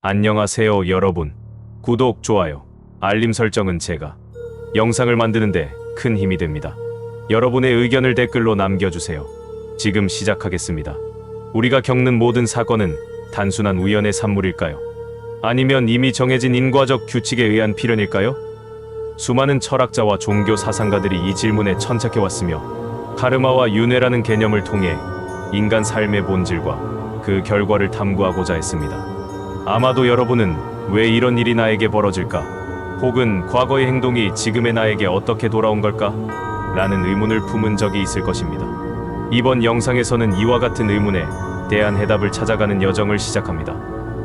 안녕하세요, 여러분. 구독, 좋아요, 알림 설정은 제가 영상을 만드는데 큰 힘이 됩니다. 여러분의 의견을 댓글로 남겨주세요. 지금 시작하겠습니다. 우리가 겪는 모든 사건은 단순한 우연의 산물일까요? 아니면 이미 정해진 인과적 규칙에 의한 필연일까요? 수많은 철학자와 종교 사상가들이 이 질문에 천착해왔으며 카르마와 윤회라는 개념을 통해 인간 삶의 본질과 그 결과를 탐구하고자 했습니다. 아마도 여러분은 왜 이런 일이 나에게 벌어질까? 혹은 과거의 행동이 지금의 나에게 어떻게 돌아온 걸까? 라는 의문을 품은 적이 있을 것입니다. 이번 영상에서는 이와 같은 의문에 대한 해답을 찾아가는 여정을 시작합니다.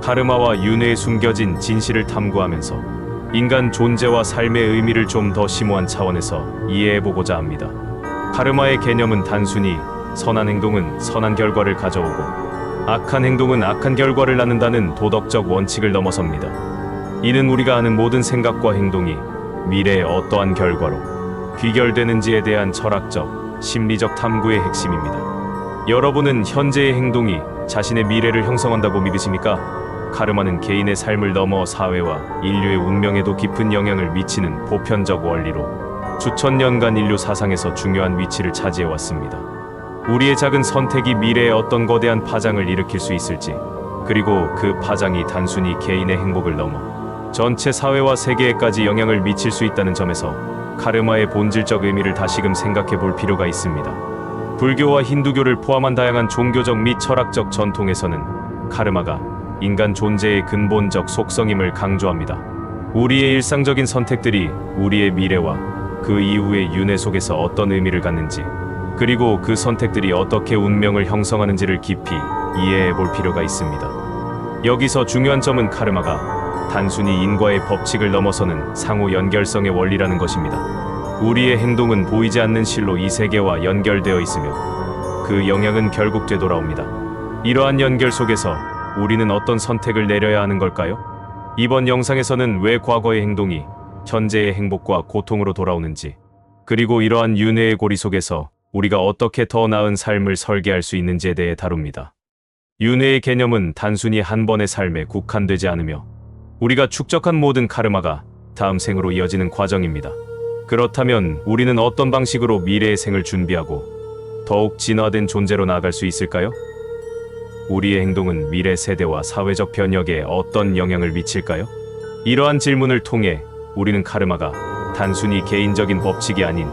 카르마와 윤회에 숨겨진 진실을 탐구하면서 인간 존재와 삶의 의미를 좀 더 심오한 차원에서 이해해보고자 합니다. 카르마의 개념은 단순히 선한 행동은 선한 결과를 가져오고 악한 행동은 악한 결과를 낳는다는 도덕적 원칙을 넘어섭니다. 이는 우리가 하는 모든 생각과 행동이 미래의 어떠한 결과로 귀결되는지에 대한 철학적, 심리적 탐구의 핵심입니다. 여러분은 현재의 행동이 자신의 미래를 형성한다고 믿으십니까? 카르마는 개인의 삶을 넘어 사회와 인류의 운명에도 깊은 영향을 미치는 보편적 원리로 수천 년간 인류 사상에서 중요한 위치를 차지해 왔습니다. 우리의 작은 선택이 미래에 어떤 거대한 파장을 일으킬 수 있을지, 그리고 그 파장이 단순히 개인의 행복을 넘어 전체 사회와 세계에까지 영향을 미칠 수 있다는 점에서 카르마의 본질적 의미를 다시금 생각해 볼 필요가 있습니다. 불교와 힌두교를 포함한 다양한 종교적 및 철학적 전통에서는 카르마가 인간 존재의 근본적 속성임을 강조합니다. 우리의 일상적인 선택들이 우리의 미래와 그 이후의 윤회 속에서 어떤 의미를 갖는지, 그리고 그 선택들이 어떻게 운명을 형성하는지를 깊이 이해해 볼 필요가 있습니다. 여기서 중요한 점은 카르마가 단순히 인과의 법칙을 넘어서는 상호 연결성의 원리라는 것입니다. 우리의 행동은 보이지 않는 실로 이 세계와 연결되어 있으며 그 영향은 결국 되돌아옵니다. 이러한 연결 속에서 우리는 어떤 선택을 내려야 하는 걸까요? 이번 영상에서는 왜 과거의 행동이 현재의 행복과 고통으로 돌아오는지, 그리고 이러한 윤회의 고리 속에서 우리가 어떻게 더 나은 삶을 설계할 수 있는지에 대해 다룹니다. 윤회의 개념은 단순히 한 번의 삶에 국한되지 않으며 우리가 축적한 모든 카르마가 다음 생으로 이어지는 과정입니다. 그렇다면 우리는 어떤 방식으로 미래의 생을 준비하고 더욱 진화된 존재로 나아갈 수 있을까요? 우리의 행동은 미래 세대와 사회적 변혁에 어떤 영향을 미칠까요? 이러한 질문을 통해 우리는 카르마가 단순히 개인적인 법칙이 아닌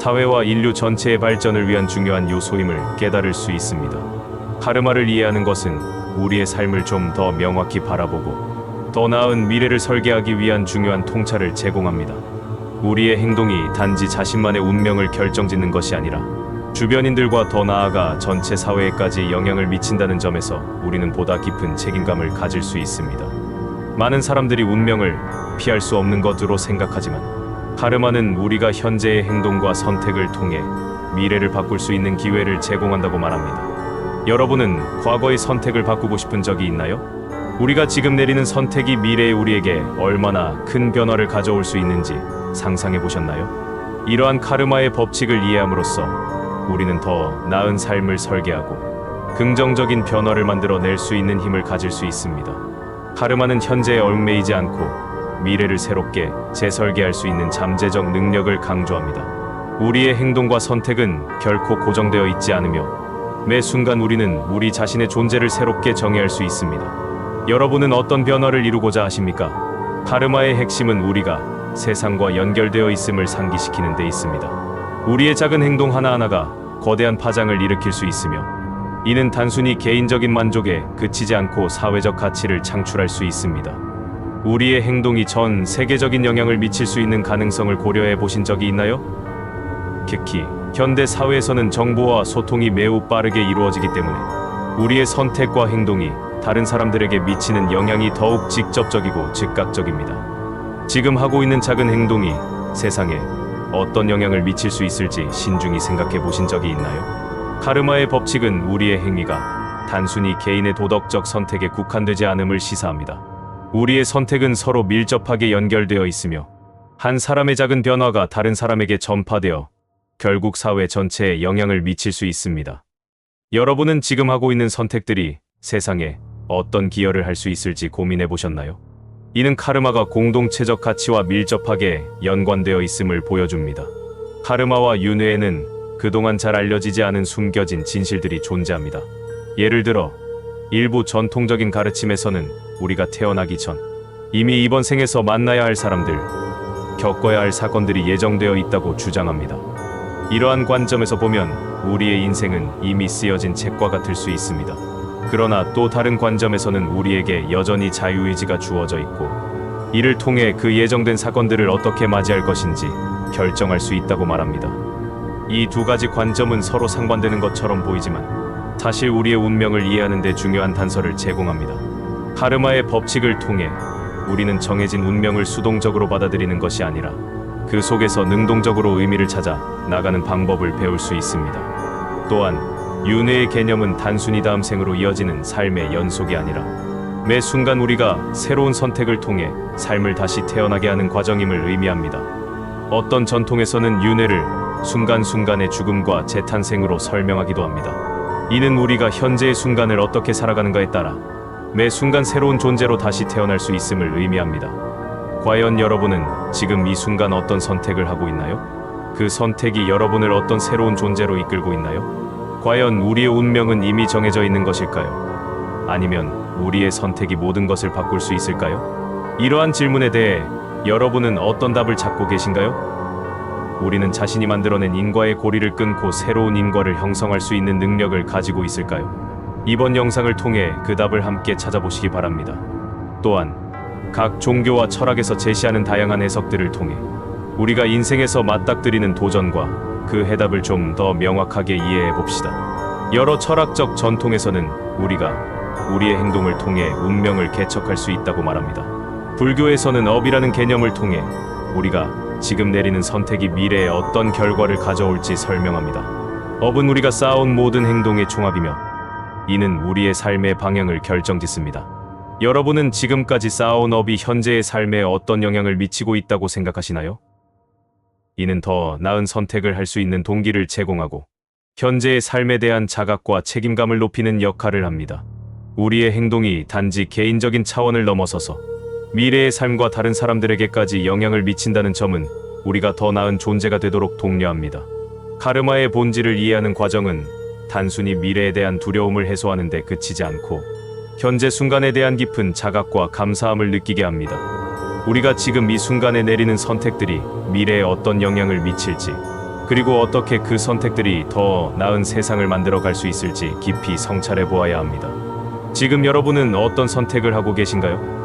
사회와 인류 전체의 발전을 위한 중요한 요소임을 깨달을 수 있습니다. 카르마를 이해하는 것은 우리의 삶을 좀 더 명확히 바라보고 더 나은 미래를 설계하기 위한 중요한 통찰을 제공합니다. 우리의 행동이 단지 자신만의 운명을 결정짓는 것이 아니라 주변인들과 더 나아가 전체 사회에까지 영향을 미친다는 점에서 우리는 보다 깊은 책임감을 가질 수 있습니다. 많은 사람들이 운명을 피할 수 없는 것으로 생각하지만 카르마는 우리가 현재의 행동과 선택을 통해 미래를 바꿀 수 있는 기회를 제공한다고 말합니다. 여러분은 과거의 선택을 바꾸고 싶은 적이 있나요? 우리가 지금 내리는 선택이 미래의 우리에게 얼마나 큰 변화를 가져올 수 있는지 상상해 보셨나요? 이러한 카르마의 법칙을 이해함으로써 우리는 더 나은 삶을 설계하고 긍정적인 변화를 만들어 낼 수 있는 힘을 가질 수 있습니다. 카르마는 현재에 얽매이지 않고 미래를 새롭게 재설계할 수 있는 잠재적 능력을 강조합니다. 우리의 행동과 선택은 결코 고정되어 있지 않으며 매 순간 우리는 우리 자신의 존재를 새롭게 정의할 수 있습니다. 여러분은 어떤 변화를 이루고자 하십니까? 카르마의 핵심은 우리가 세상과 연결되어 있음을 상기시키는 데 있습니다. 우리의 작은 행동 하나하나가 거대한 파장을 일으킬 수 있으며 이는 단순히 개인적인 만족에 그치지 않고 사회적 가치를 창출할 수 있습니다. 우리의 행동이 전 세계적인 영향을 미칠 수 있는 가능성을 고려해 보신 적이 있나요? 특히 현대 사회에서는 정보와 소통이 매우 빠르게 이루어지기 때문에 우리의 선택과 행동이 다른 사람들에게 미치는 영향이 더욱 직접적이고 즉각적입니다. 지금 하고 있는 작은 행동이 세상에 어떤 영향을 미칠 수 있을지 신중히 생각해 보신 적이 있나요? 카르마의 법칙은 우리의 행위가 단순히 개인의 도덕적 선택에 국한되지 않음을 시사합니다. 우리의 선택은 서로 밀접하게 연결되어 있으며 한 사람의 작은 변화가 다른 사람에게 전파되어 결국 사회 전체에 영향을 미칠 수 있습니다. 여러분은 지금 하고 있는 선택들이 세상에 어떤 기여를 할 수 있을지 고민해 보셨나요? 이는 카르마가 공동체적 가치와 밀접하게 연관되어 있음을 보여줍니다. 카르마와 윤회에는 그동안 잘 알려지지 않은 숨겨진 진실들이 존재합니다. 예를 들어 일부 전통적인 가르침에서는 우리가 태어나기 전 이미 이번 생에서 만나야 할 사람들, 겪어야 할 사건들이 예정되어 있다고 주장합니다. 이러한 관점에서 보면 우리의 인생은 이미 쓰여진 책과 같을 수 있습니다. 그러나 또 다른 관점에서는 우리에게 여전히 자유의지가 주어져 있고 이를 통해 그 예정된 사건들을 어떻게 맞이할 것인지 결정할 수 있다고 말합니다. 이 두 가지 관점은 서로 상반되는 것처럼 보이지만 사실 우리의 운명을 이해하는 데 중요한 단서를 제공합니다. 카르마의 법칙을 통해 우리는 정해진 운명을 수동적으로 받아들이는 것이 아니라 그 속에서 능동적으로 의미를 찾아 나가는 방법을 배울 수 있습니다. 또한 윤회의 개념은 단순히 다음 생으로 이어지는 삶의 연속이 아니라 매 순간 우리가 새로운 선택을 통해 삶을 다시 태어나게 하는 과정임을 의미합니다. 어떤 전통에서는 윤회를 순간순간의 죽음과 재탄생으로 설명하기도 합니다. 이는 우리가 현재의 순간을 어떻게 살아가는가에 따라 매 순간 새로운 존재로 다시 태어날 수 있음을 의미합니다. 과연 여러분은 지금 이 순간 어떤 선택을 하고 있나요? 그 선택이 여러분을 어떤 새로운 존재로 이끌고 있나요? 과연 우리의 운명은 이미 정해져 있는 것일까요? 아니면 우리의 선택이 모든 것을 바꿀 수 있을까요? 이러한 질문에 대해 여러분은 어떤 답을 찾고 계신가요? 우리는 자신이 만들어낸 인과의 고리를 끊고 새로운 인과를 형성할 수 있는 능력을 가지고 있을까요? 이번 영상을 통해 그 답을 함께 찾아보시기 바랍니다. 또한 각 종교와 철학에서 제시하는 다양한 해석들을 통해 우리가 인생에서 맞닥뜨리는 도전과 그 해답을 좀 더 명확하게 이해해 봅시다. 여러 철학적 전통에서는 우리가 우리의 행동을 통해 운명을 개척할 수 있다고 말합니다. 불교에서는 업이라는 개념을 통해 우리가 지금 내리는 선택이 미래에 어떤 결과를 가져올지 설명합니다. 업은 우리가 쌓아온 모든 행동의 총합이며 이는 우리의 삶의 방향을 결정짓습니다. 여러분은 지금까지 쌓아온 업이 현재의 삶에 어떤 영향을 미치고 있다고 생각하시나요? 이는 더 나은 선택을 할 수 있는 동기를 제공하고 현재의 삶에 대한 자각과 책임감을 높이는 역할을 합니다. 우리의 행동이 단지 개인적인 차원을 넘어서서 미래의 삶과 다른 사람들에게까지 영향을 미친다는 점은 우리가 더 나은 존재가 되도록 독려합니다. 카르마의 본질을 이해하는 과정은 단순히 미래에 대한 두려움을 해소하는 데 그치지 않고 현재 순간에 대한 깊은 자각과 감사함을 느끼게 합니다. 우리가 지금 이 순간에 내리는 선택들이 미래에 어떤 영향을 미칠지, 그리고 어떻게 그 선택들이 더 나은 세상을 만들어 갈 수 있을지 깊이 성찰해 보아야 합니다. 지금 여러분은 어떤 선택을 하고 계신가요?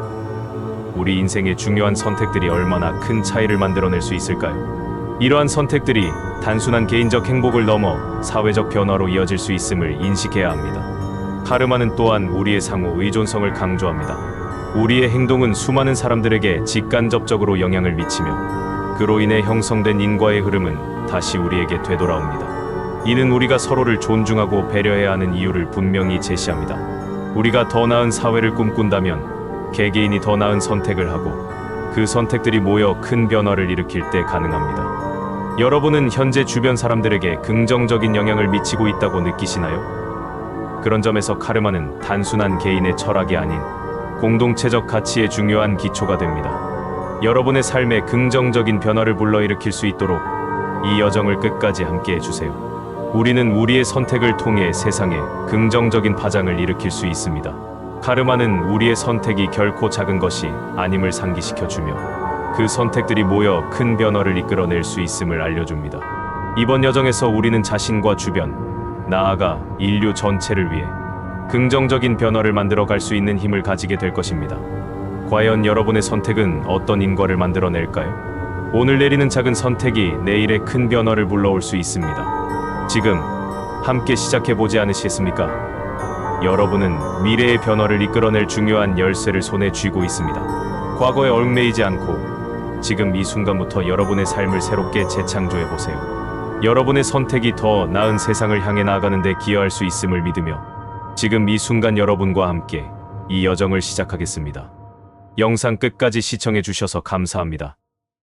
우리 인생의 중요한 선택들이 얼마나 큰 차이를 만들어낼 수 있을까요? 이러한 선택들이 단순한 개인적 행복을 넘어 사회적 변화로 이어질 수 있음을 인식해야 합니다. 카르마는 또한 우리의 상호 의존성을 강조합니다. 우리의 행동은 수많은 사람들에게 직간접적으로 영향을 미치며 그로 인해 형성된 인과의 흐름은 다시 우리에게 되돌아옵니다. 이는 우리가 서로를 존중하고 배려해야 하는 이유를 분명히 제시합니다. 우리가 더 나은 사회를 꿈꾼다면 개개인이 더 나은 선택을 하고 그 선택들이 모여 큰 변화를 일으킬 때 가능합니다. 여러분은 현재 주변 사람들에게 긍정적인 영향을 미치고 있다고 느끼시나요? 그런 점에서 카르마는 단순한 개인의 철학이 아닌 공동체적 가치의 중요한 기초가 됩니다. 여러분의 삶에 긍정적인 변화를 불러일으킬 수 있도록 이 여정을 끝까지 함께 해주세요. 우리는 우리의 선택을 통해 세상에 긍정적인 파장을 일으킬 수 있습니다. 카르마는 우리의 선택이 결코 작은 것이 아님을 상기시켜 주며 그 선택들이 모여 큰 변화를 이끌어낼 수 있음을 알려줍니다. 이번 여정에서 우리는 자신과 주변, 나아가 인류 전체를 위해 긍정적인 변화를 만들어 갈 수 있는 힘을 가지게 될 것입니다. 과연 여러분의 선택은 어떤 인과를 만들어낼까요? 오늘 내리는 작은 선택이 내일의 큰 변화를 불러올 수 있습니다. 지금 함께 시작해보지 않으시겠습니까? 여러분은 미래의 변화를 이끌어낼 중요한 열쇠를 손에 쥐고 있습니다. 과거에 얽매이지 않고 지금 이 순간부터 여러분의 삶을 새롭게 재창조해 보세요. 여러분의 선택이 더 나은 세상을 향해 나아가는 데 기여할 수 있음을 믿으며 지금 이 순간 여러분과 함께 이 여정을 시작하겠습니다. 영상 끝까지 시청해 주셔서 감사합니다.